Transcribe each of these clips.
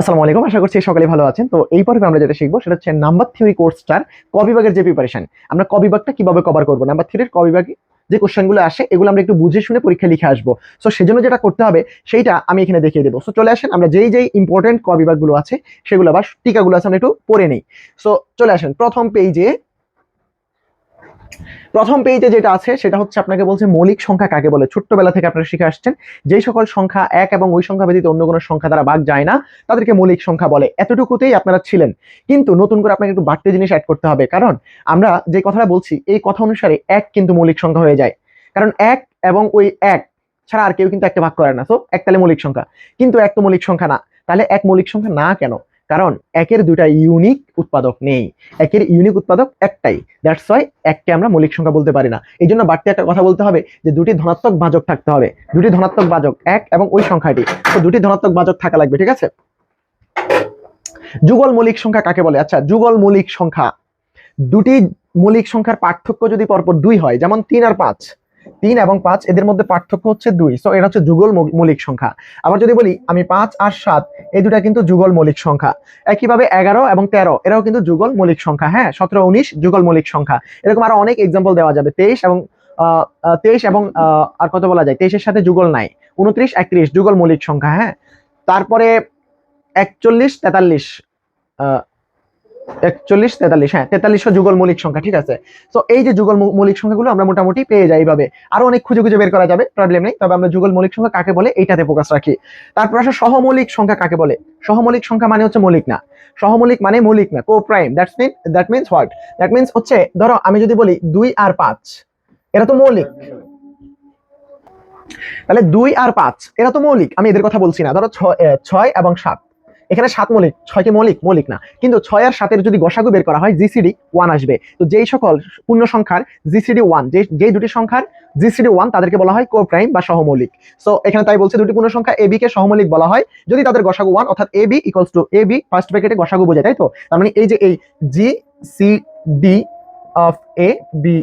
আসসালামু আলাইকুম, আশা করছি সকালে ভালো আছেন। তো এই পর্বে আমরা যেটা শিখব সেটা হচ্ছে নাম্বার থিওরি কোর্সটার ক বিভাগের যে প্রিপারেশন আমরা কবিভাগটা বিভাগটা কীভাবে কভার করব? নাম্বার থিওরির ক বিভাগে যে কোশ্চেনগুলো আসে, এগুলো আমরা একটু বুঝে শুনে পরীক্ষা লিখে আসব। সো সেজন্য যেটা করতে হবে, সেইটা আমি এখানে দেখিয়ে দেবো। সো চলে আসেন, আমরা যেই যেই ইম্পর্টেন্ট ক বিভাগগুলো আছে, সেগুলো আবার টিকাগুলো আছে, আমরা একটু পড়ে নিই। সো চলে আসেন, প্রথম পেজে প্রথম পেজে যেটা আছে, সেটা হচ্ছে আপনাকে বলছে মৌলিক সংখ্যা কাকে বলে? ছোট্টবেলা থেকে আপনারা শিখে আসছেন। যেই সকল সংখ্যা এক এবং ওই সংখ্যা ব্যতীত অন্য কোনো সংখ্যা দ্বারা ভাগ যায় না, তাদেরকে মৌলিক সংখ্যা বলে। এতটুকুতেই আপনারা ছিলেন। কিন্তু নতুন করে আপনাকে একটু বাড়তি জিনিস অ্যাড করতে হবে। কারণ আমরা যে কথাটা বলছি, এই কথা অনুসারে এক কিন্তু মৌলিক সংখ্যা হয়ে যায়। কারণ এক এবং ওই এক ছাড়া আর কেউ কিন্তু একটা ভাগ করে না। তো এক তাহলে মৌলিক সংখ্যা। কিন্তু এক তো মৌলিক সংখ্যা না। তাহলে এক মৌলিক সংখ্যা না কেন? কারণ একের দুটা ইউনিক উৎপাদক নেই। একের ইউনিক উৎপাদক একটাই। দ্যাটস ওয়াই এককে আমরা মৌলিক সংখ্যা বলতে পারি না। এই জন্য বাড়তি একটা কথা বলতে হবে যে দুটি ধনাত্মক বাজক থাকতে হবে। দুটি ধনাত্মক বাজক এক এবং ওই সংখ্যাটি। তো দুটি ধনাত্মক বাজক থাকা লাগবে, ঠিক আছে? যুগল মৌলিক সংখ্যা কাকে বলে? আচ্ছা যুগল মৌলিক সংখ্যা। দুটি মৌলিক সংখ্যার পার্থক্য যদি পরপর দুই হয়, যেমন তিন আর পাঁচ তিন এবং পাঁচ এদের মধ্যে পার্থক্য হচ্ছে দুই। সো এটা হচ্ছে যুগল মৌলিক সংখ্যা। আবার যদি বলি, আমি পাঁচ আর সাত, এই দুটা কিন্তু যুগল মৌলিক সংখ্যা। একইভাবে এগারো এবং তেরো, এরাও কিন্তু যুগল মৌলিক সংখ্যা। হ্যাঁ সতেরো, উনিশ, যুগল মৌলিক সংখ্যা। এরকম আরও অনেক এক্সাম্পল দেওয়া যাবে। তেইশ এবং তেইশ এবং আর কত বলা যায়? তেইশের সাথে যুগল নাই। উনত্রিশ, একত্রিশ, যুগল মৌলিক সংখ্যা। হ্যাঁ তারপরে একচল্লিশ, তেতাল্লিশ একচল্লিশ, তেতাল্লিশ হ্যাঁ তেতাল্লিশশো যুগল মৌলিক সংখ্যা, ঠিক আছে? তো এই যে যুগল মৌলিক সংখ্যাগুলো আমরা মোটামুটি পেয়ে যাই এইভাবে আরও অনেক খুঁজে খুঁজে বের করা যাবে প্রবলেম নেই, তবে আমরা যুগল মৌলিক সংখ্যা কাকে বলে, এইটাতে ফোকাস রাখি। তারপর আসে সহমৌলিক সংখ্যা কাকে বলে? সহমৌলিক সংখ্যা মানে হচ্ছে মৌলিক না। সহমৌলিক মানে মৌলিক না co prime that's mean that means what that means হচ্ছে, ধরো আমি যদি বলি দুই আর পাঁচ, এরা তো মৌলিক। তাহলে দুই আর পাঁচ, এরা তো মৌলিক, আমি এদের কথা বলছি না। ধরো ছয় এবং সাত। এখানে সাত মৌলিক ছয় কি মৌলিক মৌলিক না। কিন্তু ছয় আর সাতের যদি গসাগু বের করা হয়, জিসিডি ওয়ান আসবে। তো যেই সকল পূর্ণ সংখ্যার জিসিডি ওয়ান, যে যেই দুটি সংখ্যার জিসিডি ওয়ান তাদেরকে বলা হয় কো প্রাইম বা সহমৌলিক। সো এখানে তাই বলছে দুটি পূর্ণ সংখ্যা এবি কে সহমৌলিক বলা হয়। যদি তাদের গসাগু ওয়ান, অর্থাৎ A B equals to A B first ব্র্যাকেটে গসাগু বোঝায়, তাই তো? তার মানে এই যে এই G C D of A B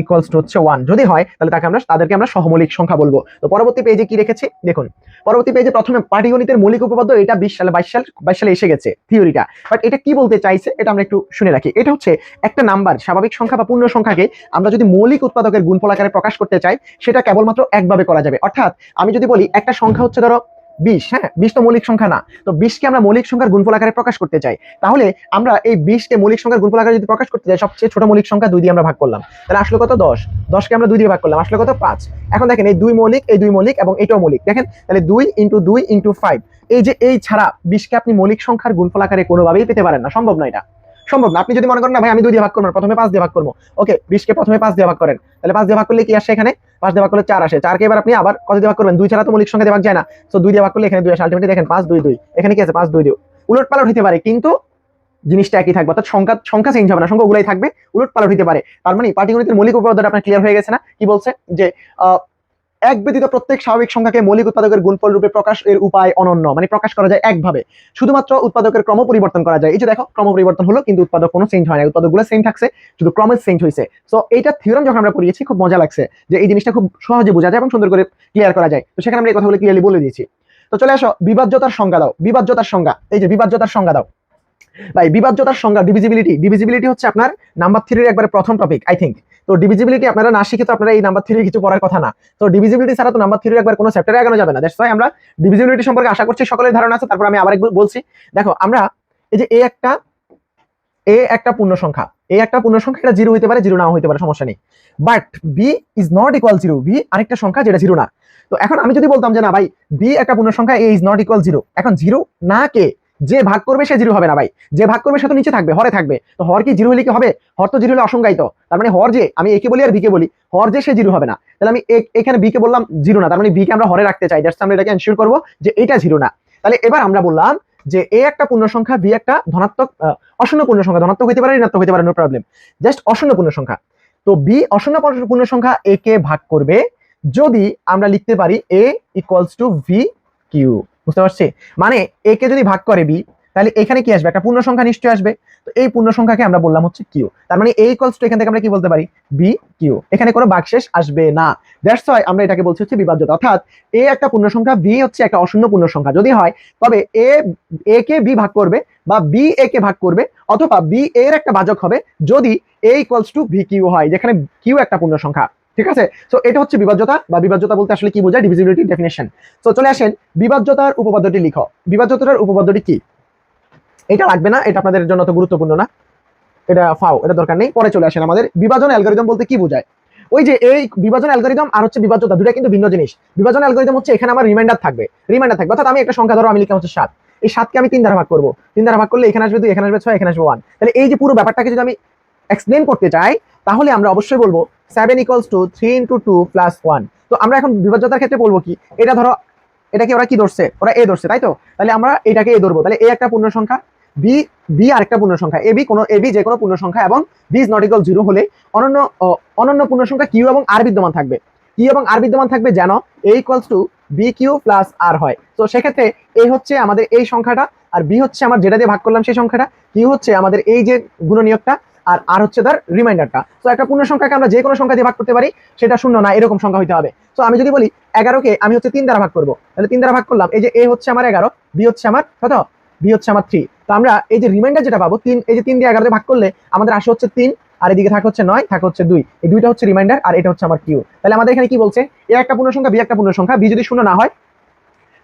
equals to হচ্ছে ওয়ান যদি হয়, তাহলে তাকে আমরা, তাদেরকে আমরা সহমৌলিক সংখ্যা বলব। তো পরবর্তী পেজে কি রেখেছি? দেখুন, পরবর্তী পেজে প্রথমে পাটিগণিতের মৌলিক উপপাদ্য, এটা বিশ সালে, বাইশ সাল, বাইশ সালে এসে গেছে থিওরিটা বাট এটা কি বলতে চাইছে, এটা আমরা একটু শুনে রাখি। এটা হচ্ছে একটা নাম্বার স্বাভাবিক সংখ্যা বা পূর্ণ সংখ্যাকে আমরা যদি মৌলিক উৎপাদকের গুণফল আকারে প্রকাশ করতে চাই, সেটা কেবলমাত্র একভাবে করা যাবে। অর্থাৎ, আমি যদি বলি, একটা সংখ্যা হচ্ছে ধরো বিশ হ্যাঁ বিশ তো মৌলিক সংখ্যা না। তো বিশকে আমরা মৌলিক সংখ্যার গুণফল আকারে প্রকাশ করতে চাই। তাহলে আমরা এই বিশকে মৌলিক সংখ্যার গুণফল আকারে যদি প্রকাশ করতে চাই সবচেয়ে ছোট মৌলিক সংখ্যা দুই দিয়ে আমরা ভাগ করলাম। তাহলে আসলে কত? দশ। দশকে আমরা দুই দিয়ে ভাগ করলাম, আসলে কত? পাঁচ। এখন দেখেন এই দুই মৌলিক, এই দুই মৌলিক এবং এটাও মৌলিক। দেখেন, তাহলে দুই ইন্টু দুই ইন্টু ফাইভ। এই যে এই ছাড়া বিশকে আপনি মৌলিক সংখ্যার গুণফল আকারে কোনোভাবেই পেতে পারেন না, সম্ভব না এটা। সম্ভব না। আপনি যদি মনে করেন, না ভাই, আমি দুই দিয়ে ভাগ করব প্রথমে পাঁচ দিয়ে ভাগ করব। ওকে বিশকে প্রথমে পাঁচ দিয়ে ভাগ করেন। তাহলে পাঁচ দিয়ে ভাগ করলে কি আসে এখানে? পাঁচ দিয়ে ভাগ করলে চার আসে। চারকে এবার আপনি আবার কত দিয়ে ভাগ করবেন? দুই ছাড়া তো মৌলিক সংখ্যা ভাগ যায় না। তো দুই দিয়ে ভাগ করলে এখানে দুই আসে। আলটিমেটলি দেখেন, পাঁচ, দুই দুই। এখানে কি আছে? পাঁচ, দুই দুই। উলট পালট হতে পারে, কিন্তু জিনিসটা একই থাকবে। অর্থাৎ সংখ্যা সংখ্যা চেঞ্জ হবে না। সংখ্যা ওগুলাই থাকবে উলট পালট হতে পারে। তার মানে পাটিগণিতের মৌলিক উপপাদ্যটা আপনার ক্লিয়ার হয়ে গেছে না? কি বলছে? যে এক ব্যতীত প্রত্যেক স্বাভাবিক সংখ্যাকে মৌলিক উৎপাদকের গুণফল রূপে প্রকাশ এর উপায় অনন্য। মানে প্রকাশ করা যায় একভাবে। শুধুমাত্র উৎপাদকের ক্রম পরিবর্তন করা যায়। এই যে দেখো, ক্রম পরিবর্তন হলো, কিন্তু উৎপাদক কোনো চেঞ্জ হয় না। উৎপাদকগুলো সেম থাকছে, শুধু ক্রমের চেঞ্জ হয়েছে সো এইটা থিওরাম যখন আমরা পড়িয়েছি, খুব মজা লাগছে যে এই জিনিসটা খুব সহজে বোঝা যায় এবং সুন্দর করে ক্লিয়ার করা যায়। তো সেখানে আমরা এই কথাগুলো ক্লিয়ারলি বলে দিয়েছি। তো চলে আসো, বিভাজ্যতার সংজ্ঞা দাও। বিভাজ্যতার সংজ্ঞা। এই যে বিভাজ্যতার সংজ্ঞা দাও। ভাই, বিভাজ্যতার সংজ্ঞা ডিভিজিবিলিটি ডিভিজিবিলিটি হচ্ছে আপনার নাম্বার থ্রির একবারে প্রথম টপিক আই থিঙ্ক তো ডিভিজিবিলিটি আপনারা না শিখে তো আপনারা এই নাম্বার থ্রির কিছু পড়ার কথা না। তো ডিভিজিবিলিটি ছাড়া তো নাম্বার থ্রির একবার কোনো চ্যাপ্টারে আগানো যাবে না। দ্যাটস ওয়াই আমরা ডিভিজিবিলিটি সম্পর্কে আশা করছি সকলের ধারণা আছে, তারপর আমি আবার একবার বলছি। দেখো, আমরা এই যে এ একটা এ একটা পূর্ণ সংখ্যা। এ একটা পূর্ণ সংখ্যা এটা জিরো হতে পারে জিরো নাও হতে পারে, সমস্যা নেই। But B is not equal zero B আরেকটা সংখ্যা যেটা জিরো না। তো এখন আমি যদি বলতাম যে না ভাই বি একটা পূর্ণ সংখ্যা A is not equal zero এখন জিরো না কে? যে ভাগ করবে সে জিরো হবে না ভাই। যে ভাগ করবে সে তো নিচে থাকবে, হরে থাকবে। তো হর কি জিরো হলে কি হবে? হর তো জিরো হলে অসংজ্ঞায়িত। তার মানে হর যে, আমি একে বলি আর বিকে বলি। হর যে, সে জিরো হবে না। তাহলে আমি এখানে বিকে বললাম জিরো না। তার মানে বিকে আমরা হরে রাখতে চাই। দ্যাটস আমরা এটাকে এনশিওর করব যে এটা জিরো না। তাহলে এবার আমরা বললাম যে এ একটা পূর্ণ সংখ্যা বি একটা ধনাত্মক অশূন্য পূর্ণ সংখ্যা ধনাত্মক হতে পারে, ঋণাত্মক হতে পারে নো প্রবলেম জাস্ট অশূন্য পূর্ণ সংখ্যা তো বি অশূন্য পূর্ণ সংখ্যা এ কে ভাগ করবে? যদি আমরা লিখতে পারি A equals to V Q বুঝতে পারছি? মানে এ কে যদি ভাগ করে বি তাহলে এখানে কি আসবে? একটা পূর্ণ সংখ্যা নিশ্চয়ই আসবে। তো এই পূর্ণ সংখ্যাকে আমরা বললাম হচ্ছে কিউ তার মানে এই কলস টু এখান থেকে আমরা কি বলতে পারি? বি কিউ এখানে কোনো বাকশেষ আসবে না। দ্যাটস ওয়াই আমরা এটাকে বলছি হচ্ছে বিভাজ্যতা। অর্থাৎ এ একটা পূর্ণ সংখ্যা বি হচ্ছে একটা অশূন্য পূর্ণ সংখ্যা। যদি হয়, তবে এ এ কে বি ভাগ করবে বা বি এ কে ভাগ করবে, অথবা বি এর একটা ভাজক হবে যদি A equals to V Q হয়, যেখানে কিউ একটা পূর্ণ সংখ্যা। ঠিক আছে? সো এটা হচ্ছে বিভাজ্যতা বা বিভাজ্যতা বলতে আসলে কি বোঝায়? ডিভিজিবিলিটি ডেফিনেশন তো চলে আসেন, বিভাজ্যতার উপপাদ্যটি লিখো। বিভাজ্যতার উপপাদ্যটি কি? এটা লাগবে না, এটা আপনাদের জন্য তো গুরুত্বপূর্ণ না। এটা ফাও, এটা দরকার নেই। পরে চলে আসেন আমাদের। বিভাজন অ্যালগোরিদম বলতে কি বোঝায়? ওই যে এই বিভাজন অ্যালগোরিদম আর হচ্ছে বিভাজ্যতা দুটা কিন্তু ভিন্ন জিনিস। বিভাজন অ্যালগোরিদম হচ্ছে এখানে আমার রিমাইন্ডার থাকবে। রিমাইন্ডার থাকবে। অর্থাৎ আমি একটা সংখ্যা ধরো, আমি লিখলাম হচ্ছে সাত। এই সাতকে আমি তিন দ্বারা ভাগ করব। তিন দ্বারা ভাগ করলে এখানে আসবে দুই, এখানে আসবে ছয়, এখানে আসবে ওয়ান তাহলে এই যে পুরো ব্যাপারটাকে যদি আমি এক্সপ্লেন করতে চাই, তাহলে আমরা অবশ্যই বলব seven equals to three into two plus one তো আমরা এখন বিভাজ্যতার ক্ষেত্রে বলব কি? এটা ধরো, এটাকে ওরা কি ধরছে? ওরা এ ধরছে, তাই তো? তাহলে আমরা এটাকে এ ধরবো। তাহলে এ একটা পূর্ণ সংখ্যা বি বি আরেকটা পূর্ণ সংখ্যা। এ বি কোনো এ বি যে কোনো পূর্ণ সংখ্যা এবং B is not equal zero হলে অনন্য অনন্য পূর্ণ সংখ্যা কিউ এবং আর বিদ্যমান থাকবে। কি এবং আর বিদ্যমান থাকবে যেন A equals to B Q plus R হয়। তো সেক্ষেত্রে এ হচ্ছে আমাদের এই সংখ্যাটা, আর বি হচ্ছে আমার যেটা দিয়ে ভাগ করলাম সেই সংখ্যাটা। কিউ হচ্ছে আমাদের এই যে গুণনীয়কটা আর আর হচ্ছে তার রিমাইন্ডারটা তো একটা পূর্ণ সংখ্যাকে আমরা যে কোনো সংখ্যা দিয়ে ভাগ করতে পারি, সেটা শূন্য না, এরকম সংখ্যা হইতে হবে। তো আমি যদি বলি এগারোকে আমি হচ্ছে তিন দ্বারা ভাগ করব, তাহলে তিন দ্বারা ভাগ করলাম, এই যে এ হচ্ছে আমার এগারো বি হচ্ছে আমার কত? বি হচ্ছে আমার থ্রি তো আমরা এই যে রিমাইন্ডার যেটা পাবো, তিন, এই যে তিন দিয়ে এগারোতে ভাগ করলে আমাদের আসে হচ্ছে তিন, আর এদিকে থাকে হচ্ছে নয়, থাকে হচ্ছে দুই। এই দুইটা হচ্ছে রিমাইন্ডার আর এটা হচ্ছে আমার কিউ তাহলে আমাদের এখানে কি বলছে? এ একটা পূর্ণ সংখ্যা বি একটা পূর্ণ সংখ্যা বি যদি শূন্য না হয়,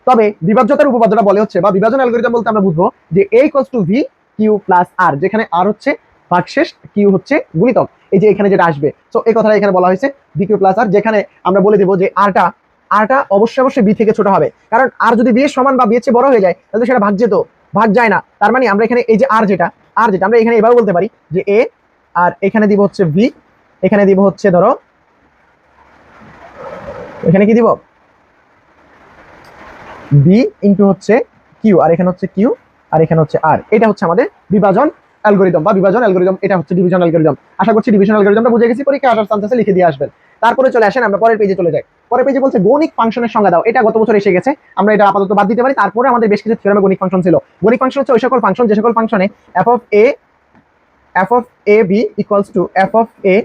তবে বিভাজ্যতার উপপাদ্যটা বলে হচ্ছে, বা বিভাজন অ্যালগোরিদম বলতে আমরা বুঝব যে A equals to V Q plus R যেখানে আর হচ্ছে ভাগশেষ কিউ হচ্ছে গুণিতক। এই যে এখানে যেটা আসবে। তো এই কথাটা এখানে বলা হয়েছে ভি কিউ প্লাস আর যেখানে আমরা বলে দেবো যে আরটা আরটা অবশ্যই অবশ্যই বি থেকে ছোট হবে। কারণ আর যদি বি সমান বা বি চেয়ে বড় হয়ে যায়, তাহলে সেটা ভাগ যেত, ভাগ যায় না। তার মানে আমরা এখানে এই যে আর যেটা আর যেটা, আমরা এখানে এভাবে বলতে পারি যে এ আর এখানে দিব হচ্ছে ভি এখানে দিব হচ্ছে ধরো, এখানে কি দিব? বি ইন্টু হচ্ছে কিউ আর এখানে হচ্ছে কিউ আর এখানে হচ্ছে আর এটা হচ্ছে আমাদের বিভাজন অ্যালগোরিদম বা বিভাজন অ্যালগোরিদম এটা হচ্ছে ডিভিশন অ্যালগোরিদম আশা করছি ডিভিশন অ্যালগোরিদমটা বুঝে গেছি পরীক্ষা আসার চান্সে লিখে দিয়ে আসবেন। তারপরে চলে আসেন, আমরা পরের পেজে চলে যাই। পরের পেজে বলছে গণিক ফাংশনের সংজ্ঞা দাও। এটা গত বছর এসে গেছে, আমরা এটা আপাতত বাদ দিতে পারি। তারপরে আমাদের বেশ কিছু থিওরামে গণিক ফাংশন ছিল। গণিক ফাংশন হচ্ছে ওই সকল ফাংশন যে সকল ফাংশনে F of A F of A B equals to F of A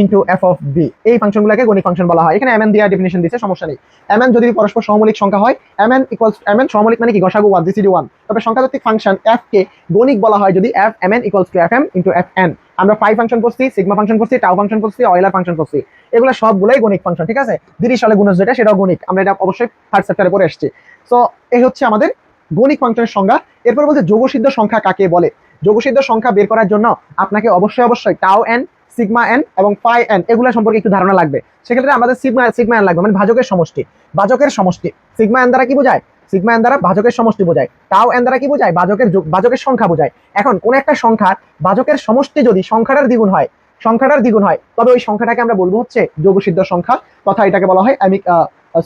into F of B এই ফাংশনগুলোকে গণিক ফাংশন বলা হয়। এখানে এম এন দেওয়া ডেফিনেশন দিচ্ছে সমস্যা নেই। এম এন যদি পরস্পর সমমৌলিক সংখ্যা হয় M N equals M N সমমৌলিক মানে কি? গসাগু ওয়ান জিসিডি ওয়ান তবে সংখ্যাতাত্ত্বিক ফাংশন এফ কে গণিক বলা হয় যদি F M N equals to F M into F N আমরা ফাইভ ফাংশন করছি সিগমা ফাংশন করছি টাও ফাংশন করছি অয়েলার ফাংশন করছি। এগুলো সবগুলোই গণিক ফাংশন, ঠিক আছে? দিরি সালে গুণজ যেটা, সেটাও গণিক আমরা এটা অবশ্যই থার্ড সেক্টরে পরে এসেছি। তো এই হচ্ছে আমাদের গণিক ফাংশনের সংজ্ঞা। এরপর বলছে যোগসিদ্ধ সংখ্যা কাকে বলে? যোগসিদ্ধ সংখ্যা বের করার জন্য আপনাকে অবশ্যই অবশ্যই টাও এন সিগমা এন এবং ফাই এন, এগুলো সম্পর্কে একটু ধারণা লাগবে। সেক্ষেত্রে আমাদের সিগমা সিগমা এন লাগবে মানে ভাজকের সমষ্টি। ভাজকের সমষ্টি, সিগমা এন দ্বারা কি বোঝায়? সিগমা এন দ্বারা ভাজকের সমষ্টি বোঝায়। তাও এন দ্বারা কি বোঝায়? ভাজকের ভাজকের সংখ্যা বোঝায়। এখন কোন একটা সংখ্যার ভাজকের সমষ্টি যদি সংখ্যাটার দ্বিগুণ হয়, সংখ্যাটার দ্বিগুণ হয়, তবে ওই সংখ্যাটাকে আমরা বলব হচ্ছে যোগসিদ্ধ সংখ্যা। তথা এটাকে বলা হয় আমি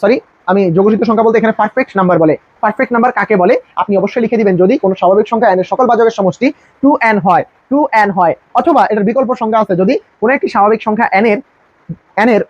সরি আমি যোগসিদ্ধ সংখ্যা বলতে এখানে পারফেক্ট নাম্বার বলে। পারফেক্ট নাম্বার কাকে বলে? আপনি অবশ্যই লিখে দিবেন যদি কোনো স্বাভাবিক সংখ্যা এন এর সকল ভাজকের সমষ্টি টু এন হয় টু এন হয়, অথবা এটার বিকল্প সংখ্যা আছে যদি কোনো একটি স্বাভাবিক সংখ্যা এন এর এন এর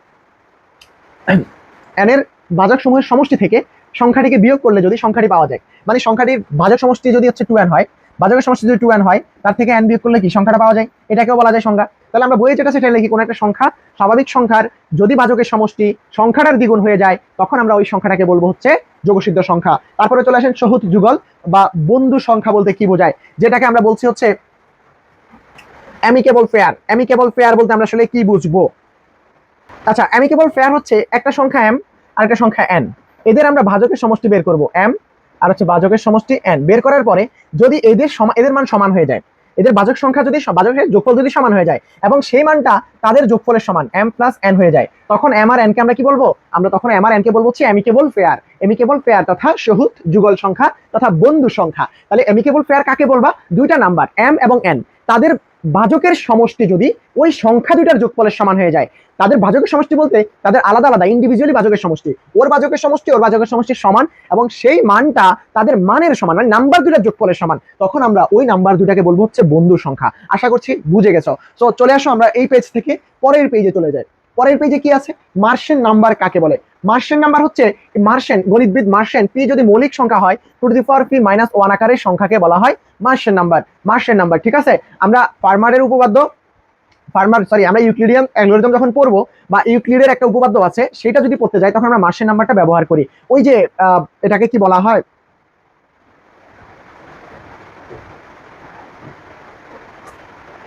এন এর ভাজক সমূহের সমষ্টি থেকে সংখ্যাটিকে বিয়োগ করলে যদি সংখ্যাটি পাওয়া যায়। মানে সংখ্যাটির ভাজক সমষ্টি যদি হচ্ছে টু এন হয় ভাজকের সমষ্টি যদি টু এন হয়, তার থেকে এন বিয়োগ করলে কি? সংখ্যাটা পাওয়া যায়। এটাকেও বলা যায় সংখ্যা। তাহলে আমরা বইয়ে যেটা সেটা লিখি, কোনো একটা সংখ্যা, স্বাভাবিক সংখ্যার যদি ভাজকের সমষ্টি সংখ্যাটার দ্বিগুণ হয়ে যায়, তখন আমরা ওই সংখ্যাটাকে বলব হচ্ছে যোগসিদ্ধ সংখ্যা। তারপরে চলে আসেন সহুত যুগল বা বন্ধু সংখ্যা বলতে কি বোঝায়? যেটাকে আমরা বলছি হচ্ছে অ্যামিকেবল ফেয়ার অ্যামিকেবল ফেয়ার বলতে আমরা আসলে কি বুঝব? আচ্ছা অ্যামিকেবল ফেয়ার হচ্ছে একটা সংখ্যা এম আর একটা সংখ্যা এন এদের আমরা ভাজকের সমষ্টি বের করব। এম আর হচ্ছে ভাজকের সমষ্টি এন বের করার পরে যদি এদের এদের মান সমান হয়ে যায়, এদের ভাজক সংখ্যা যদি ভাজকের যোগফল যদি সমান হয়ে যায় এবং সেই মানটা তাদের যোগফলের সমান এম প্লাস এন হয়ে যায়, তখন এম আর এনকে আমরা কি বলব? আমরা তখন এম আর এনকে বলব হচ্ছে অ্যামিকেবল ফেয়ার এমিকেবল ফেয়ার তথা সহুত যুগল সংখ্যা তথা বন্ধু সংখ্যা। তাহলে এমিকেবল ফেয়ার কাকে বলবা? দুইটা নাম্বার এম এবং এন তাদের ভাজকের সমষ্টি যদি ওই সংখ্যা দুইটার যোগফলের সমান হয়ে যায়, তাদের ভাজকের সমষ্টি বলতে তাদের আলাদা আলাদা ইন্ডিভিজুয়ালি ভাজকের সমষ্টি। ওর ভাজকের সমষ্টি, ওর ভাজকের সমষ্টি সমান এবং সেই মানটা তাদের মানের সমান মানে নাম্বার দুটার যোগফলের সমান। তখন আমরা ওই নাম্বার দুটাকে বলব হচ্ছে বন্ধুর সংখ্যা। আশা করছি বুঝে গেছো। তো চলে আসো আমরা এই পেজ থেকে পরের পেজে চলে যাই। পরের পেজে কি আছে? মার্শিয়ান নাম্বার কাকে বলে? মার্শিয়ান নাম্বার হচ্ছে মার্শিয়ান গণিতবিদ মার্শিয়ান পি যদি মৌলিক সংখ্যা হয় two the power P minus one আকারের সংখ্যাকে বলা হয় মার্শিয়ান নাম্বার মার্শিয়ান নাম্বার ঠিক আছে? আমরা ফার্মারের উপপাদ্য, ফার্মার সরি আমরা ইউক্লিডিয়ান অ্যালগোরিদম যখন পড়ব বা ইউক্লিডের একটা উপপাদ্য আছে, সেটা যদি পড়তে যাই, তখন আমরা মার্শিয়ান নাম্বারটা ব্যবহার করি। ওই যে এটাকে কি বলা হয়?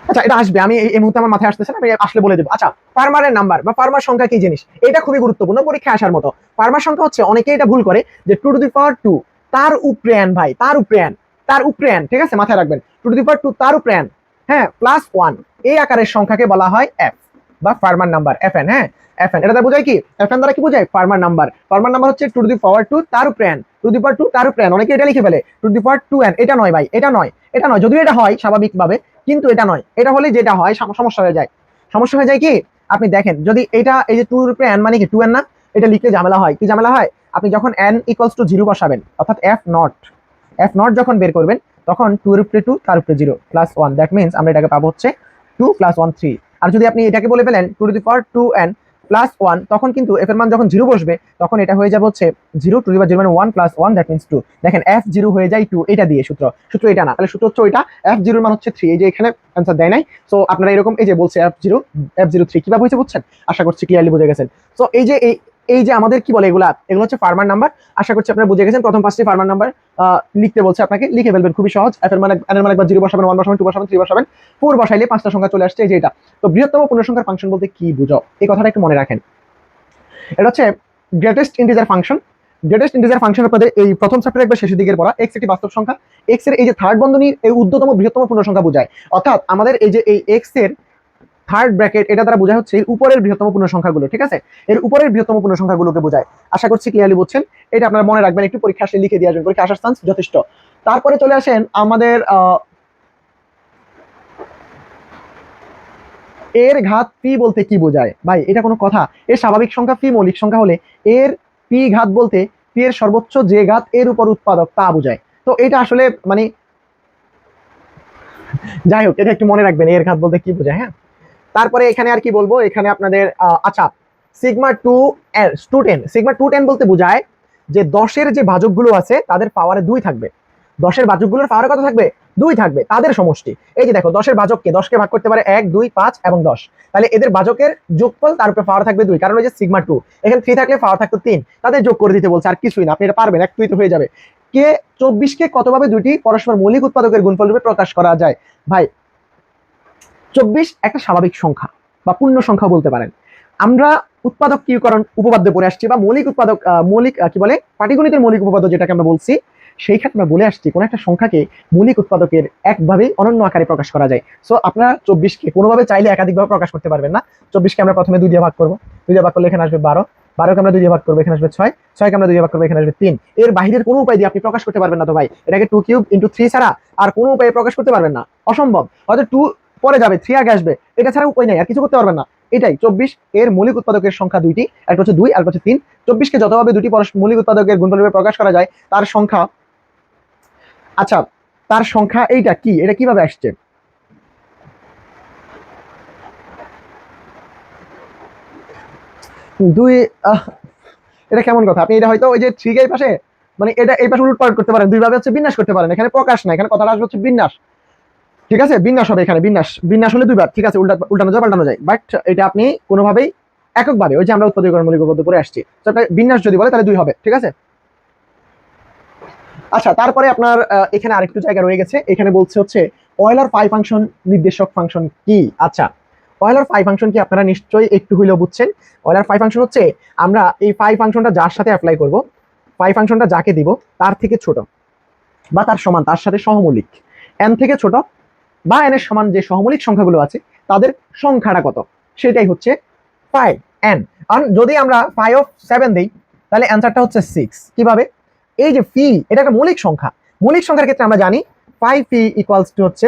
আচ্ছা এটা আসবে। আমি এই- মুহূর্তে আমার মাথায় আসতেছে না, আমি আসলে বলে দেবো। আচ্ছা ফার্মারের নাম্বার বা ফার্মার সংখ্যা কি জিনিস? এটা খুবই গুরুত্বপূর্ণ পরীক্ষা আসার মতো। ফার্মার সংখ্যা হচ্ছে অনেকে এটা ভুল করে যে two to the power two তার উপরে আন ভাই, তার উপরে আন তার উপরে আন ঠিক আছে? মাথায় রাখবেন। Two to the power two তার উপরে আন হ্যাঁ প্লাস ওয়ান এই আকারের সংখ্যাকে বলা হয় এফ বা ফার্মার নাম্বার এফ এন হ্যাঁ? এফ এন এটা বোঝায় কি? এফ এন দ্বারা কি বোঝায়? ফার্মার নাম্বার ফার্মার নাম্বার হচ্ছে two to the power two তার উপরে আন টু দি পাওয়ার টু তার উপরে আন অনেকে এটা লিখে ফেলে। Two the power two N এটা নয় ভাই, এটা নয়। এটা নয়। যদিও এটা হয় স্বাভাবিকভাবে, কিন্তু এটা নয়। এটা হলে যেটা হয় সমস্যা হয়ে যায়। সমস্যা হয়ে যায় কি? আপনি দেখেন, যদি এটা এই যে টু রূপে এন মানে কি টু এন না? এটা লিখতে ঝামেলা হয়। কি ঝামেলা হয়? আপনি যখন এন ইকুয়ালস টু জিরো বসাবেন, অর্থাৎ এফ নট এফ নট যখন বের করবেন, তখন টু উপরে টু তার উপরে zero plus one that means আমরা এটাকে পাবো হচ্ছে টু প্লাস ওয়ান থ্রি আর যদি আপনি এটাকে বলে ফেলেন two to the power two N plus one তখন কিন্তু এফ এর মান যখন জিরো বসবে, তখন এটা হয়ে যাবে হচ্ছে জিরো টু বা জিরো মানে one plus one that means two দেখেন এফ জিরো হয়ে যায় টু এটা দিয়ে সূত্র। সূত্র এটা না, তাহলে সূত্র হচ্ছে ওইটা এফ জিরোর মান হচ্ছে থ্রি এই যে এখানে অ্যান্সার দেয় নাই। সো আপনারা এরকম, এই যে বলছে F zero F zero three কীভাবে হয়েছে বুঝছেন? আশা করছি ক্লিয়ারলি বুঝে গেছেন। সো এই যে এই এই যে আমাদের কি বলে এগুলা? এগুলো হচ্ছে ফার্মার নাম্বার আশা করছি আপনারা বুঝে গেছেন, প্রথম পাঁচটি ফার্মার নাম্বার লিখতে বলছে আপনাকে, লিখে ফেলবেন, খুবই সহজ। এফ এর মানে এন এর মানে একবার জিরো বসাবেন ওয়ান বসাবেন টু বসাবেন থ্রি বসাবেন। ফোর বসাইলে পাঁচটা সংখ্যা চলে আসছে, এই যে এটা। তো বৃহত্তম পূর্ণ সংখ্যার ফাংশন বলতে কি বুঝো? এই কথাটা একটু মনে রাখেন। এটা হচ্ছে greatest integer function greatest integer function আপনাদের এই প্রথম চ্যাপ্টার একবার শেষের দিকের পড়া এক্স একটি বাস্তব সংখ্যা। এক্সের এই যে থার্ড বন্ধনী, এই ঊর্ধ্বতম বৃহত্তম পূর্ণ সংখ্যা বোঝায়। অর্থাৎ আমাদের এই যে এই এক্সের থার্ড ব্র্যাকেট এটা দ্বারা বোঝা হচ্ছে উপরের বৃহত্তম পূর্ণ সংখ্যাগুলো ঠিক আছে? এর উপরের বৃহত্তম পূর্ণ সংখ্যাগুলোকে বোঝায়। আশা করছি ক্লিয়ারলি বুঝছেন? এটা আপনারা মনে রাখবেন, একটু পরীক্ষা আসলে লিখে দিয়ে আসবেন, পরীক্ষা আসার চান্স যথেষ্ট। তারপরে চলে আসেন আমাদের এর ঘাত পি বলতে কি বোঝায়? ভাই, এটা কোনো কথা। এর স্বাভাবিক সংখ্যা পি মৌলিক সংখ্যা হলে এর পি ঘাত বলতে পি এর সর্বোচ্চ যে ঘাত এর উপর উৎপাদক তা বোঝায়। তো এটা আসলে মানে যাই হোক, এটা একটু মনে রাখবেন, এর ঘাত বলতে কি বোঝায় হ্যাঁ? তারপরে এখানে আর কি বলব? এখানে আপনাদের আচ্ছা sigma two to ten sigma to ten বলতে বোঝায় যে দশের যে ভাজকগুলো আছে, তাদের পাওয়ারে দুই থাকবে। দশের ভাজকগুলোর পাওয়ারে কত থাকবে? দুই থাকবে। তাদের সমষ্টি। এই যে দেখো, দশের ভাজককে দশকে ভাগ করতে পারে এক, দুই, পাঁচ এবং দশ। তাহলে এদের ভাজকের যোগফল তার উপরে পাওয়ার থাকবে দুই। কারণ ওই যে সিগমা টু এখানে থ্রি থাকলে পাওয়ার থাকতো তিন। তাদের যোগ করে দিতে বলছে, আর কিছুই না। আপনি এটা পারবেন, এক তো হয়ে যাবে। কে? চব্বিশকে কতভাবে দুটি পরস্পর মৌলিক উৎপাদকের গুণফল রূপে প্রকাশ করা যায়? ভাই চব্বিশ একটা স্বাভাবিক সংখ্যা বা পূর্ণ সংখ্যা বলতে পারেন। আমরা উৎপাদক কিকরণ উপপাদ্য পড়ে আসছি বা মৌলিক উৎপাদক মৌলিক কি বলে, পাটিগণিতের মৌলিক উপপাদ্য যেটাকে আমরা বলছি, সেই ক্ষেত্রে আমরা বলে আসছি কোন একটা সংখ্যাকে মৌলিক উৎপাদকের একভাবে অনন্য আকারে প্রকাশ করা যায়। সো আপনারা চব্বিশকে কোনোভাবে চাইলে একাধিকভাবে প্রকাশ করতে পারবেন না। চব্বিশকে আমরা প্রথমে দুই দিয়ে ভাগ করব। দুই দিয়ে ভাগ করলে এখানে আসবে বারো। বারোকে আমরা দুই দিয়ে ভাগ করব, এখানে আসবে ছয়। ছয়কে আমরা দুই দিয়ে ভাগ করব, এখানে আসবে তিন। এর বাইরের কোনো উপায় দিয়ে আপনি প্রকাশ করতে পারবেন না তো ভাই। এটাকে টু কিউব ইন্টু থ্রি ছাড়া আর কোনো উপায়ে প্রকাশ করতে পারবেন না। অসম্ভব। হয়তো টু পরে যাবে থ্রি আগে আসবে। এটা ছাড়া উপায় নেই, আর কিছু করতে পারবেন না। এটাই, চব্বিশ এর মৌলিক উৎপাদকের সংখ্যা দুইটি, একটা হচ্ছে দুই, আর হচ্ছে তিন। চব্বিশকে যতভাবে দুটি মৌলিক উৎপাদকের গুণফলরূপে প্রকাশ করা যায়, তার সংখ্যা আচ্ছা তার সংখ্যা এইটা কি? এটা কীভাবে আসছে? দুই এটা কেমন কথা? আপনি এটা হয়তো ওই যে থ্রি এই পাশে মানে এটা এই পাশে উলট পালট করতে পারেন, দুইভাবে হচ্ছে বিন্যাস করতে পারেন। এখানে প্রকাশ না এখানে কথাটা আসবে হচ্ছে বিন্যাস। ঠিক আছে? বিন্যাস হবে এখানে, বিন্যাস। বিন্যাস হলে দুইবার ঠিক আছে? উল্টা, উল্টানো যায়, পাল্টানো যায়। বাট এটা আপনি কোনোভাবেই এককভাবে ওই যে আমরা উৎপাদকরণ উপপাদ্য করে আসছি। বিন্যাস যদি বলে, তাহলে দুই হবে, ঠিক আছে? আচ্ছা তারপরে আপনার এখানে আরেকটু জায়গা রয়ে গেছে। এখানে বলছে হচ্ছে অয়েলার পাই ফাংশন নির্দেশক ফাংশন কি? আচ্ছা অয়েলার পাই ফাংশন কি আপনারা নিশ্চয়ই একটু হইলেও বুঝছেন। অয়েলার পাই ফাংশন হচ্ছে, আমরা এই পাই ফাংশনটা যার সাথে অ্যাপ্লাই করব পাই ফাংশনটা যাকে দিব, তার থেকে ছোট, বা তার সমান, তার সাথে সহমৌলিক এন থেকে ছোট বা এন এর সমান যে সহমৌলিক সংখ্যাগুলো আছে, তাদের সংখ্যাটা কত? সেটাই হচ্ছে ফাইভ এন আর যদি আমরা ফাইভ অফ সেভেন দিই, তাহলে অ্যান্সারটা হচ্ছে সিক্স কীভাবে? এই যে ফি এটা একটা মৌলিক সংখ্যা। মৌলিক সংখ্যার ক্ষেত্রে আমরা জানি ফাইভ ফি ইকুয়ালস টু হচ্ছে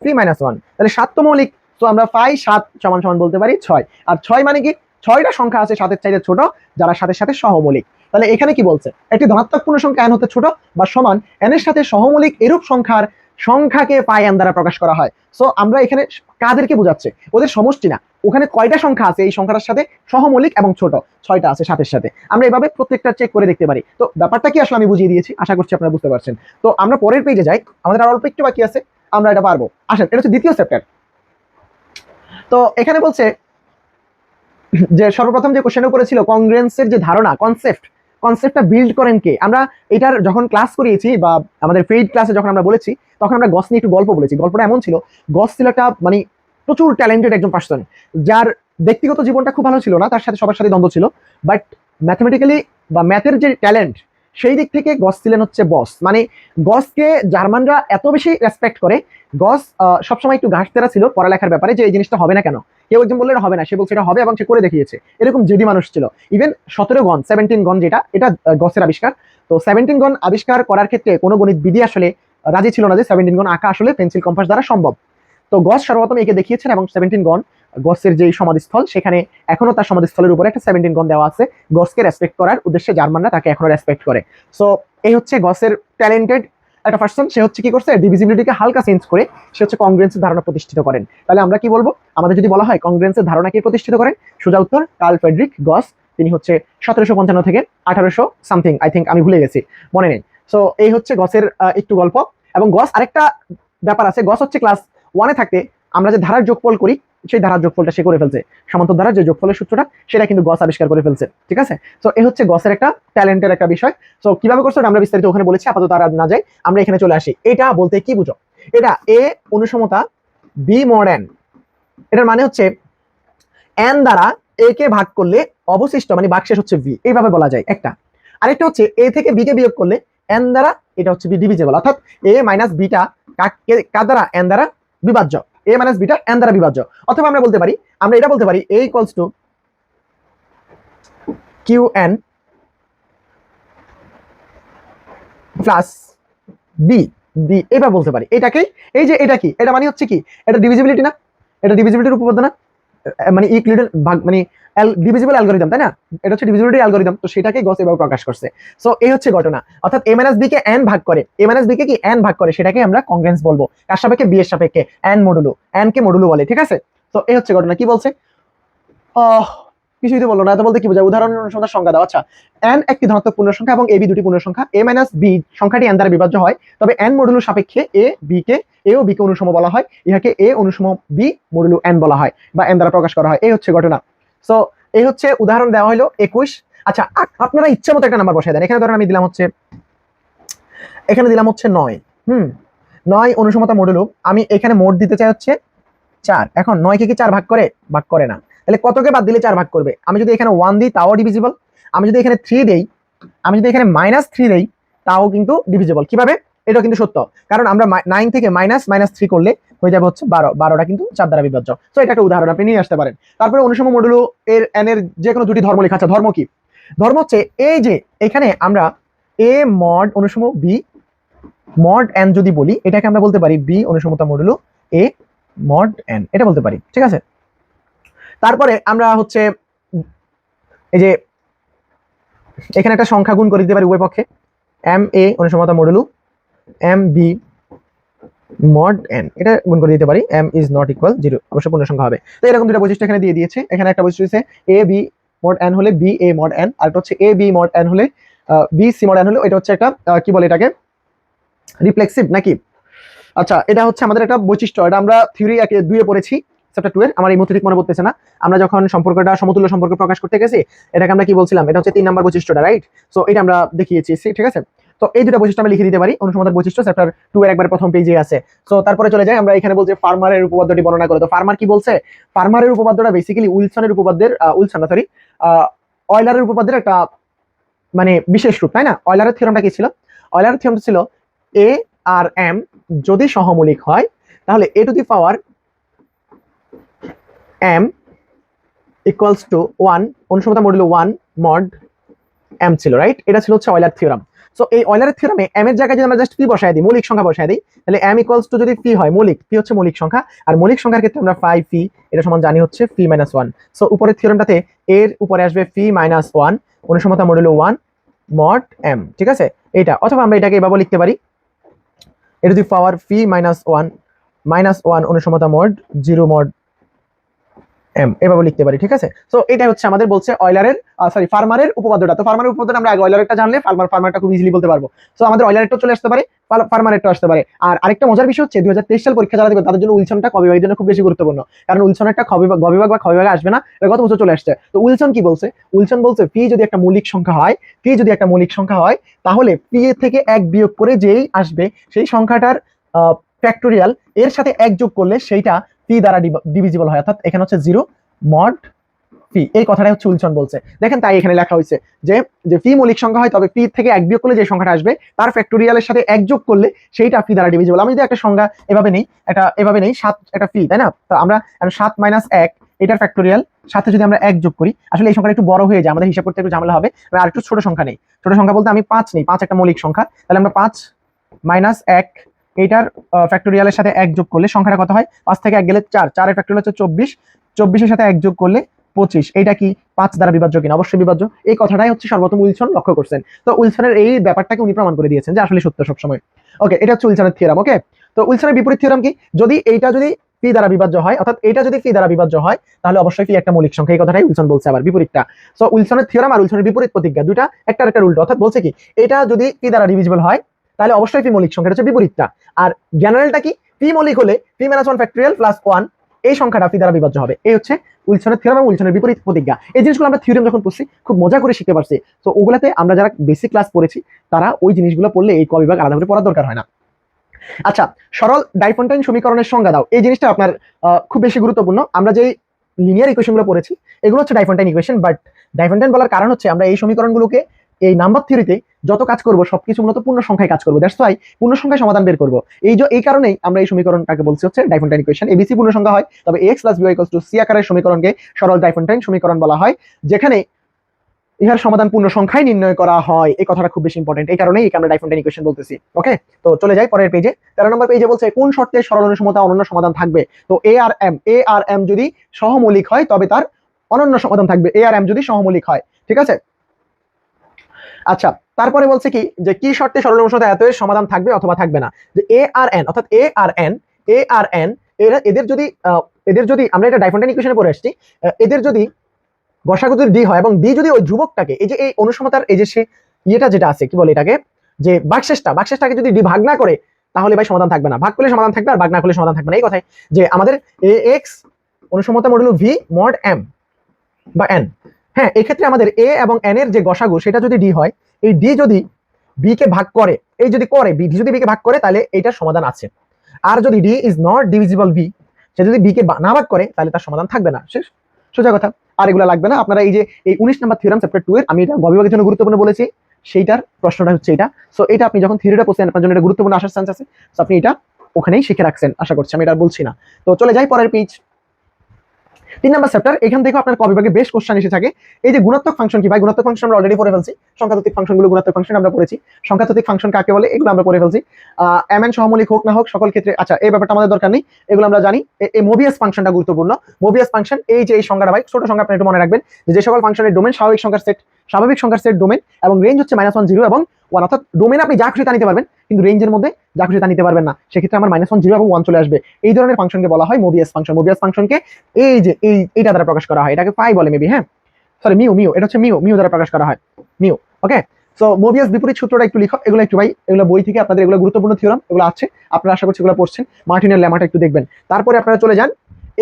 থ্রি মাইনাস ওয়ান তাহলে সাত তো মৌলিক, তো আমরা ফাইভ সাত সমান সমান বলতে পারি ছয়। আর ছয় মানে কি? ছয়টা সংখ্যা আছে সাতের চাইতে ছোট, যারা সাথে সাথে সহমৌলিক তাহলে এখানে কি বলছে? একটি ধনাত্মক পূর্ণ সংখ্যা এন হতে ছোট বা সমান এন এর সাথে সহমৌলিক এরূপ সংখ্যার সংখ্যাকে পাই এন দ্বারা প্রকাশ করা হয়। সো আমরা এখানে কাদেরকে বোঝাচ্ছে? ওদের সমষ্টি না। ওখানে কয়টা সংখ্যা আছে? এই সংখ্যাটার সাথে সহমৌলিক এবং ছোট। ছয়টা আছে সাতের সাথে। আমরা এভাবে প্রত্যেকটা চেক করে দেখতে পারি। তো, ব্যাপারটা কি আসলে আমি বুঝিয়ে দিয়েছি? আশা করছি আপনারা বুঝতে পারছেন। তো, আমরা পরের পেজে যাই। আমাদের আর অল্প একটু বাকি আছে। আমরা এটা পারব। আসেন, এটা হচ্ছে দ্বিতীয় চ্যাপ্টার তো, এখানে বলছে যে সর্বপ্রথম যে কোশ্চেন উপরে ছিল কংগ্রেন্সের যে ধারণা কনসেপ্ট কনসেপ্টটা বিল্ড করেন কে? আমরা এটার যখন ক্লাস করিয়েছি বা আমাদের পেইড ক্লাসে যখন আমরা বলেছি, তখন আমরা গস নিয়ে একটু গল্প বলেছি। গল্পটা এমন ছিল গস ছিল একটা মানে প্রচুর ট্যালেন্টেড একজন পার্সন যার ব্যক্তিগত জীবনটা খুব ভালো ছিল না, তার সাথে সবার সাথে দ্বন্দ্ব ছিল বাট ম্যাথমেটিক্যালি বা ম্যাথের যে ট্যালেন্ট সেই দিক থেকে গস ছিলেন হচ্ছে বস মানে গসকে জার্মানরা এত বেশি রেসপেক্ট করে গস সবসময় একটু ঘাটতেরা ছিল পড়ালেখার ব্যাপারে যে এই জিনিসটা হবে না কেন? কেউ একজন বললে হবে না, সে বলছে এটা হবে এবং সে করে দেখিয়েছে। এরকম জেডি মানুষ ছিল। ইভেন সতেরো গন সেভেন্টিন গন যেটা, এটা গসের আবিষ্কার। তো সেভেন্টিন গন আবিষ্কার করার ক্ষেত্রে কোনো গণিত বিধি আসলে রাজি ছিল না যে সেভেন্টিন গন আঁকা আসলে পেন্সিল কম্পাস দ্বারা সম্ভব। তো গস সর্বপ্রথম একে দেখিয়েছেন এবং সেভেন্টিন গন গসের যেই সমাধিস্থল, সেখানে এখনও তার সমাধিস্থলের উপরে একটা সেভেন্টিন গন দেওয়া আছে। গসকে রেসপেক্ট করার উদ্দেশ্যে জার্মানরা তাকে এখনও রেসপেক্ট করে। সো এই হচ্ছে গসের ট্যালেন্টেড একটা পার্সন সে হচ্ছে কি করছে? ডিভিজিবিলিটিকে হালকা চেঞ্জ করে সে হচ্ছে কংগ্রেসের ধারণা প্রতিষ্ঠিত করেন। তাহলে আমরা কি বলব? আমাদের যদি বলা হয় কংগ্রেসের ধারণা কে প্রতিষ্ঠিত করেন? সোজা উত্তর কার্ল ফেডরিক গস তিনি হচ্ছে সতেরোশো পঞ্চান্ন থেকে আঠারোশো সামথিং আই থিঙ্ক আমি ভুলে গেছি, মনে নেই। সো এই হচ্ছে গসের একটু গল্প। এবং গস আরেকটা ব্যাপার আছে গস হচ্ছে ক্লাস ওয়ানে থাকতে আমরা যে ধারার যোগফল করি, সেই ধারার যোগফলটা সে করে ফেলছে। সমান্তর ধারার যে যোগফলের সূত্রটা, সেটা কিন্তু গস আবিষ্কার করে ফেলছে, ঠিক আছে? তো এই হচ্ছে গসের একটা ট্যালেন্টের একটা বিষয়। সো কীভাবে করছ? আমরা বিস্তারিত ওখানে বলেছি, আপাতত আর না যাই আমরা এখানে চলে আসি। এটা বলতে কি বুঝো? এটা এ অনুসমতা বি মডার্ন এটার মানে হচ্ছে এন দ্বারা এ কে ভাগ করলে অবশিষ্ট মানে ভাগশেষ হচ্ছে ভি এইভাবে বলা যায়। একটা। আরেকটা হচ্ছে এ থেকে বি কে বিয়োগ করলে এন দ্বারা, এটা হচ্ছে বি ডিভিজেবল অর্থাৎ এ মাইনাস বিটা কার দ্বারা? এন দ্বারা বিভাজ্য। এ মাইনাস বিটা এন দ্বারা বিভাজ্য। অথবা আমরা বলতে পারি, আমরা এটা বলতে পারি A equals to Q N plus B B এবার বলতে পারি। এটাকে এই যে এটা কি, এটা মানে হচ্ছে কি? এটা ডিভিজিবিলিটি না? এটা ডিভিজিবিলিটির উপপাদ্য না? মানে ইউক্লিডের ভাগ মানে ডিভিজিবল অ্যালগোরিদম তাই না? এটা হচ্ছে ডিভিজিবিলিটি অ্যালগোরিদম তো সেটাকে গস এভাবে প্রকাশ করছে। সো এই হচ্ছে ঘটনা। অর্থাৎ এ মাইনাস বি কে এন ভাগ করে। এ মাইনাস বি কে কি এন ভাগ করে? সেটাকে আমরা কংগ্রেন্স বলব। কার সাপেক্ষে বি এর সাপেক্ষে এন মডুলু এন কে মডুলো বলে, ঠিক আছে? তো এই হচ্ছে ঘটনা। কি বলছে? কিছুই তো বলল না, এত বলতে কি বোঝায়? উদাহরণ অনুসন্ধান সংখ্যা দাও। আচ্ছা এন একটি ধনাত্মক পূর্ণ সংখ্যা এবং এ বি দুটি পূর্ণ সংখ্যা। এ মাইনাস বি সংখ্যাটি এন দ্বারা বিভাজ্য হয়, তবে এন মডুলো সাপেক্ষে A B K A O B কে অনুসম বলা হয়। ইহাকে এ অনুসম বি মডুলো এন বলা হয় বা এন দ্বারা প্রকাশ করা হয়। এই হচ্ছে ঘটনা। সো এই হচ্ছে উদাহরণ দেওয়া হলো একুশ। আচ্ছা আপনারা ইচ্ছা মতো একটা নাম্বার বসাই দেন। এখানে ধরেন আমি দিলাম হচ্ছে, এখানে দিলাম হচ্ছে নয়। হুম, নয় অনুসমতা মডুলো আমি এখানে মোট দিতে চাই হচ্ছে চার। এখন নয় নয়কে কি চার ভাগ করে? ভাগ করে না। তাহলে কতকে বাদ দিলে চার ভাগ করবে? আমি যদি এখানে ওয়ান দিই, তাও ডিভিজিবল আমি যদি এখানে থ্রি দেই, আমি যদি এখানে মাইনাস থ্রি দেই, তাও কিন্তু ডিভিজিবল কীভাবে? এটা কিন্তু সত্য। কারণ আমরা নাইন থেকে মাইনাস মাইনাস থ্রি করলে হয়ে যাবে হচ্ছে বারো। বারোটা কিন্তু চার দ্বারা বিভাজ্য তো এটা একটা উদাহরণ, আপনি নিয়ে আসতে পারেন। তারপরে অনুসম মডুলো এর এন এর যে কোনো দুটি ধর্ম লেখা আছে, ধর্ম কি? ধর্ম হচ্ছে এই যে এখানে আমরা এ মড অনুসম বি মড এন যদি বলি, এটাকে আমরা বলতে পারি বি অনুসমতা মডুলো এ মড এন এটা বলতে পারি। ঠিক আছে? তারপরে আমরা হচ্ছে এই যে এখানে একটা সংখ্যা গুণ করে দিতে পারি উভয় পক্ষে। M A অনুসমতা modulo M B mod N এটা গুণ করে দিতে পারি। M is not equal zero. অবশ্য পূর্ণ সংখ্যা হবে। তো এরকম দুটো বৈশিষ্ট্য এখানে দিয়ে দিয়েছে। এখানে একটা বৈশিষ্ট্য হচ্ছে এ বি মড এন হলে বি এ মড এন আর হচ্ছে এ বি মড এন হলে বি সি মড এন হলে, এটা হচ্ছে একটা কি বলে এটাকে? রিফ্লেক্সিভ নাকি? আচ্ছা এটা হচ্ছে আমাদের একটা বৈশিষ্ট্য। এটা আমরা থিওরি একে দুয়ে পড়েছি। চ্যাপ্টার টু এর, আমার এই মুহূর্তে ঠিক মনে পড়তেছে না। আমরা যখন সম্পর্কটা, সমতুল্য সম্পর্ক প্রকাশ করতে গেছি, এটাকে আমরা কি বলছিলাম? এটা হচ্ছে তিন নাম্বার বৈশিষ্ট্যটা রাইট সো এটা আমরা দেখিয়েছি ঠিক আছে? তো এই দুটো বৈশিষ্ট্য আমরা লিখে দিতে পারি অনুসমাতার বৈশিষ্ট্য চ্যাপ্টার টু এর একবার প্রথম পেজে আছে। সো তারপরে চলে যাই, আমরা এখানে বলছি ফার্মারের উপপাদ্যটি বর্ণনা করে। তো ফার্মার কি বলছে? ফার্মারের উপপাদ্যটা বেসিক্যালি উইলসনের উপপাদ্যের উইলসন না সরি অয়লারের উপপাদ্যের একটা মানে বিশেষ রূপ, তাই না? অয়লারের থিওরামটা কি ছিল? অয়লারের থিওরামটা ছিল এ আর এম যদি সহমৌলিক হয়, তাহলে A to the power M equals to one অনুসমতা modulo one mod M ছিল রাইট এটা ছিল হচ্ছে অয়লার থিওরাম সো এই অয়লারের থিওরামে এম এর জায়গায় যদি আমরা জাস্ট পি বসায় দিই, মৌলিক সংখ্যা বসায় দিই, তাহলে এম ইকুয়ালস টু যদি পি হয়, মৌলিক পি হচ্ছে মৌলিক সংখ্যা, আর মৌলিক সংখ্যার ক্ষেত্রে আমরা ফাইভ পি এটা সমান জানি হচ্ছে পি মাইনাস ওয়ান সো উপরের থিওরামটাতে এর উপরে আসবে পি মাইনাস ওয়ান অনুসমতা মডুলো ওয়ান মড এম ঠিক আছে? এইটা, অথবা আমরা এটাকে এভাবে লিখতে পারি। এটা যদি power phi minus one minus one অনুসমতা mod zero mod M, এভাবে লিখতে পারি, ঠিক আছে? সো এটা হচ্ছে আমাদের বলছে অয়লারের সরি ফার্মারের উপপাদ্যটা। তো ফার্মারের উপপাদ্যটা আমরা আগে অয়লারেরটা জানলে ফার্মার ফার্মারটা খুব ইজিলি বলতে পারব। সো আমাদের অয়লারেরটা চলে আসতে পারে ফার্মারেরটা আসতে পারে। আর আরেকটা মজার বিষয় হচ্ছে, দুই হাজার তেইশ সাল পরীক্ষা যারা দেবে, তাদের জন্য উইলসনটা কবিভাগের জন্য খুব বেশি গুরুত্বপূর্ণ। কারণ উইলসনেরটা খবিভাগ গবিভাগ বা খবিভাগে আসবে না গত বছর চলে আসছে। তো উইলসন কি বলছে? উইলসন বলছে পি যদি একটা মৌলিক সংখ্যা হয় পি যদি একটা মৌলিক সংখ্যা হয়, তাহলে পি থেকে এক বিয়োগ করে যেই আসবে, সেই সংখ্যাটার ফ্যাক্টোরিয়াল এর সাথে এক যোগ করলে সেইটা পি দ্বারা ডিভিজিবল হয়, অর্থাৎ এখানে হচ্ছে জিরো মড ফি এই কথাটাই হচ্ছে উইলসন বলছে। দেখেন তাই এখানে লেখা হয়েছে যে যে ফি মৌলিক সংখ্যা হয় তবে পি থেকে এক বিয়োগ করলে যে সংখ্যাটা আসবে, তার ফ্যাক্টোরিয়ালের সাথে এক যোগ করলে সেইটা ফি দ্বারা ডিভিজিবল আমি যদি একটা সংখ্যা এভাবে নেই এটা এভাবে নেই, সাত, একটা ফি তাই না? তো আমরা সাত মাইনাস এক, এটার ফ্যাক্টোরিয়াল সাথে যদি আমরা এক যোগ করি, আসলে এই সংখ্যাটা একটু বড় হয়ে যায়, আমাদের হিসাব করতে একটু ঝামেলা হবে। আর একটু ছোট সংখ্যা নেই। ছোট সংখ্যা বলতে আমি পাঁচ নেই, পাঁচ একটা মৌলিক সংখ্যা। তাহলে আমরা পাঁচ মাইনাস এক এইটার ফ্যাক্টোরিয়ালের সাথে এক যোগ করলে সংখ্যাটা কত হয়? পাঁচ থেকে এক গেলে চার। চারের ফ্যাক্টোরিয়াল হচ্ছে চব্বিশ। চব্বিশের সাথে এক যোগ করলে পঁচিশ। এটা কি পাঁচ দ্বারা বিভাজ্য কিনা? অবশ্যই বিভাজ্য। এই কথাটাই হচ্ছে সর্বপ্রথম উইলসন লক্ষ্য করছেন। তো উইলসনের এই ব্যাপারটাকে উনি প্রমাণ করে দিয়েছেন যে আসলে সত্য সবসময়। ওকে, এটা হচ্ছে উইলসনের থিওরাম ওকে? তো উইলসনের বিপরীত থিওরাম কি? যদি এইটা যদি পি দ্বারা বিভাজ্য হয়, অর্থাৎ এটা যদি পি দ্বারা বিভাজ্য হয়, তাহলে অবশ্যই পি একটা মৌলিক সংখ্যা। এই কথাটাই উইলসন বলছে আবার বিপরীতটা। সো উইলসনের থিওরাম আর উইলসনের বিপরীত প্রতিজ্ঞা দুটা একটা একটা উল্টো অর্থাৎ বলছে কি, এটা যদি পি দ্বারা ডিভিজিবল হয় তাহলে অবশ্যই পি মৌলিক সংখ্যা এটা হচ্ছে বিপরীতটা। আর জেনারেলটা কি? পি মৌলিক হলে P minus one factorial plus one এই সংখ্যাটা পি দ্বারা বিভাজ্য হবে। এই হচ্ছে উইলসনের থিওরাম এবং উইলসনের বিপরীত প্রতিজ্ঞা। এই জিনিসগুলো আমরা থিওরাম যখন পড়ছি, খুব মজা করে শিখতে পারছি। তো ওগুলাতে আমরা যারা বেসিক ক্লাস পড়েছি, তারা ওই জিনিসগুলো পড়লে এই ক বিভাগ আলাদা করে পড়ার দরকার হয় না। আচ্ছা সরল ডাইফন্টাইন সমীকরণের সংজ্ঞা দাও। এই জিনিসটা আপনার খুব বেশি গুরুত্বপূর্ণ। আমরা যেই লিনিয়ার ইকুয়েশনগুলো পড়েছি, এগুলো হচ্ছে ডাইফন্টাইন ইকুয়েশন বাট ডাইফন্টাইন বলার কারণ হচ্ছে আমরা এই সমীকরণগুলোকে এই নাম্বার থিওরিতে যত কাজ করব, সবকিছু মূলত পূর্ণ সংখ্যায় কাজ করব। দ্যাটস ওয়াই পূর্ণ সংখ্যায় সমাধান বের করব। এই যে, এই কারণেই আমরা এই সমীকরণটাকে বলছি হচ্ছে ডাইফন্টাইন ইকুয়েশন এবিসি পূর্ণ সংখ্যা হয়, তবে X plus B Y to C আকারের সমীকরণকে সরল ডাইফন্টাইন সমীকরণ বলা হয়, যেখানে ইহার সমাধান পূর্ণ সংখ্যায় নির্ণয় করা হয়। এই কথাটা খুব বেশি ইম্পর্টেন্ট এই কারণেই আমরা ডাইফন্টাইন ইকুয়েশন বলতেছি। ওকে তো চলে যাই পরের পেজে তেরো নম্বর পেজে বলছে, কোন শর্তে সরল অনুসমতা অনন্য সমাধান থাকবে? তো এ আর এম এ আর এম যদি সহমৌলিক হয়, তবে তার অনন্য সমাধান থাকবে। এ আর এম যদি সহমৌলিক হয়। ঠিক আছে? আচ্ছা তারপরে বলছে কি, যে কি শর্তে সরল অনুসমতা এত সমাধান থাকবে অথবা থাকবে না? যে এ আর এন অর্থাৎ এ আর এন এ আর এন এদের যদি এদের যদি, আমরা এটা ডাইফন্টাইন ইকুয়েশনে পড়ে আসছি এদের যদি গসাগু যদি ডি হয় এবং ডি যদি ওই ধ্রুবকটাকে, এই যে এই অনুসমতার, এই যে সে ইয়েটা যেটা আছে, কি বলে এটাকে? যে বাকশেষটা, বাকশেষটাকে যদি ডি ভাগ না করে, তাহলে ভাই সমাধান থাকবে না। ভাগ করলে সমাধান থাকবে আর ভাগ না করলে সমাধান থাকবে না। এই কথাই, যে আমাদের এ এক্স অনুসমতা মডেল ভি মড এম বা এন হ্যাঁ এক্ষেত্রে আমাদের এ এবং এন এর যে গসাগু, সেটা যদি ডি হয়, এই ডি যদি বি কে ভাগ করে, এই যদি করে বি যদি বি কে ভাগ করে, তাহলে এইটার সমাধান আছে। আর যদি D is not divisible B সে যদি বি কে না ভাগ করে, তাহলে তার সমাধান থাকবে না। শেষ। সোজা কথা। আর এগুলো লাগবে না। আপনারা এই যে, এই উনিশ নাম্বার থিওরাম চ্যাপ্টার টু এর, আমি এটা গবিভাগের জন্য গুরুত্বপূর্ণ বলেছি, সেইটার প্রশ্নটা হচ্ছে এটা। সো এটা আপনি যখন থিওরিটা পড়ছেন, আপনার জন্য এটা গুরুত্বপূর্ণ আসার চান্স আছে। সো আপনি এটা ওখানেই শিখে রাখছেন। আশা করছি আমি এটা বলছি না। তো চলে যাই পরের পেজ তিন নাম্বার চ্যাপ্টার এখান থেকে আপনার কবিভাগে বেশ কোশ্চেন এসে থাকে। এই যে গুণাত্মক ফাংশন কি ভাই? গুণাত্মক ফাংশন আমরা অলরেডি পড়ে ফেলছি। সংখ্যাতাত্ত্বিক ফাংশনগুলো গুণাত্মক ফাংশন আমরা পড়েছি। সংখ্যাতাত্ত্বিক ফাংশন কাকে বলে? এগুলো আমরা পড়ে ফেলছি। এম এন সহমলিক হোক না হোক, সকল ক্ষেত্রে আচ্ছা এই ব্যাপারটা আমাদের দরকার নেই। এগুলো আমরা জানি। এই মোবিয়াস ফাংশনটা গুরুত্বপূর্ণ। মোবিয়াস ফাংশন এই যে এই সংখ্যাটা ভাই, ছোট সংখ্যা আপনি একটু মনে রাখবেন যে যে সকল ফাংশনের ডোমেন স্বাভাবিক সংখ্যার সেট স্বাভাবিক সংখ্যার সেট ডোমেন এবং রেঞ্জ হচ্ছে মাইনাস ওয়ান জিরো এবং ওয়ান অর্থাৎ ডোমেন আপনি যা খুশি তা নিতে পারবেন, কিন্তু রেঞ্জের মধ্যে যা খুশি তা নিতে পারবেন না। সেক্ষেত্রে আমার মাইনাস ওয়ান জিরো এবং ওয়ান চলে আসবে। এই ধরনের ফাংশনকে বলা হয় মোবিয়াস ফাংশন মোবিয়াস ফাংশনকে এই যে, এই, এইটা দ্বারা প্রকাশ করা হয়। এটাকে পাই বলে মেবি হ্যাঁ? Sorry mu mu. এটা হচ্ছে মিউ। মিউ দ্বারা প্রকাশ করা হয়। মিউ। ওকে সো মোবিয়াস বিপরীত সূত্রটা একটু লিখো। এগুলো একটু ভাই, এগুলো বই থেকে আপনাদের এগুলো গুরুত্বপূর্ণ থিওরাম এগুলো আছে। আপনারা আশা করছি এগুলো পড়ছেন। মার্টিনের লেমাটা একটু দেখবেন। তারপরে আপনারা চলে যান।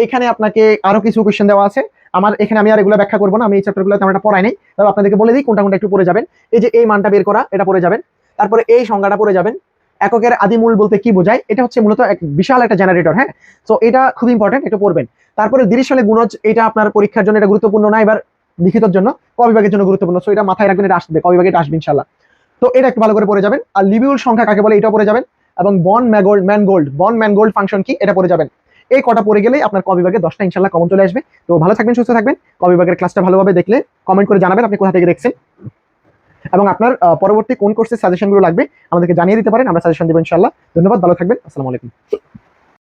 এখানে আপনাকে আরও কিছু কোয়েশ্চেন দেওয়া আছে। আমার এখানে আমি আর এগুলো ব্যাখ্যা করব না, আমি এই চ্যাপ্টারগুলো তেমন একটা পড়াই নাই। তবে আপনাদেরকে বলে দিই কোনটা কোনটা একটু পড়ে যাবেন। এই যে এই মানটা বের করা, এটা পড়ে যাবেন। তারপরে এই সংজ্ঞাটা পড়ে যাবেন। এককের আদিমূল বলতে কি বোঝায়? এটা হচ্ছে মূলত এক বিশাল একটা জেনারেটর হ্যাঁ? তো এটা খুব ইম্পর্টেন্ট একটু পড়বেন। তারপরে দিরিশ সালে গুণজ, এটা আপনার পরীক্ষার জন্য এটা গুরুত্বপূর্ণ না, এবার লিখিতর জন্য। কবিভাগের জন্য গুরুত্বপূর্ণ? সো এটা মাথায় রাখবেন, এটা আসবে। কবিভাগে বিভাগে এটা আসবে ইনশাল্লাহ তো, এটা একটু ভালো করে পড়ে যাবেন। আর লিবিউল সংখ্যা কাকে বলে? এটা পড়ে যাবেন। এবং von Mangoldt Mangoldt von Mangoldt function কি? এটা পড়ে যাবেন। এই কটা পড়ে গেলেই আপনার ক বিভাগে দশটা ইনশাল্লাহ কমন চলে আসবে। তো ভালো থাকবেন, সুস্থ থাকবেন। ক বিভাগের ক্লাসটা ভালোভাবে দেখলে কমেন্ট করে জানাবেন আপনি কোথা থেকে দেখছেন। এবং আপনার পরবর্তী কোন কোর্সের সাজেশনগুলো লাগবে আমাদেরকে জানিয়ে দিতে পারেন, আমরা সাজেশন দেবো ইনশাল্লাহ ধন্যবাদ, ভালো থাকবেন, আসসালামু আলাইকুম।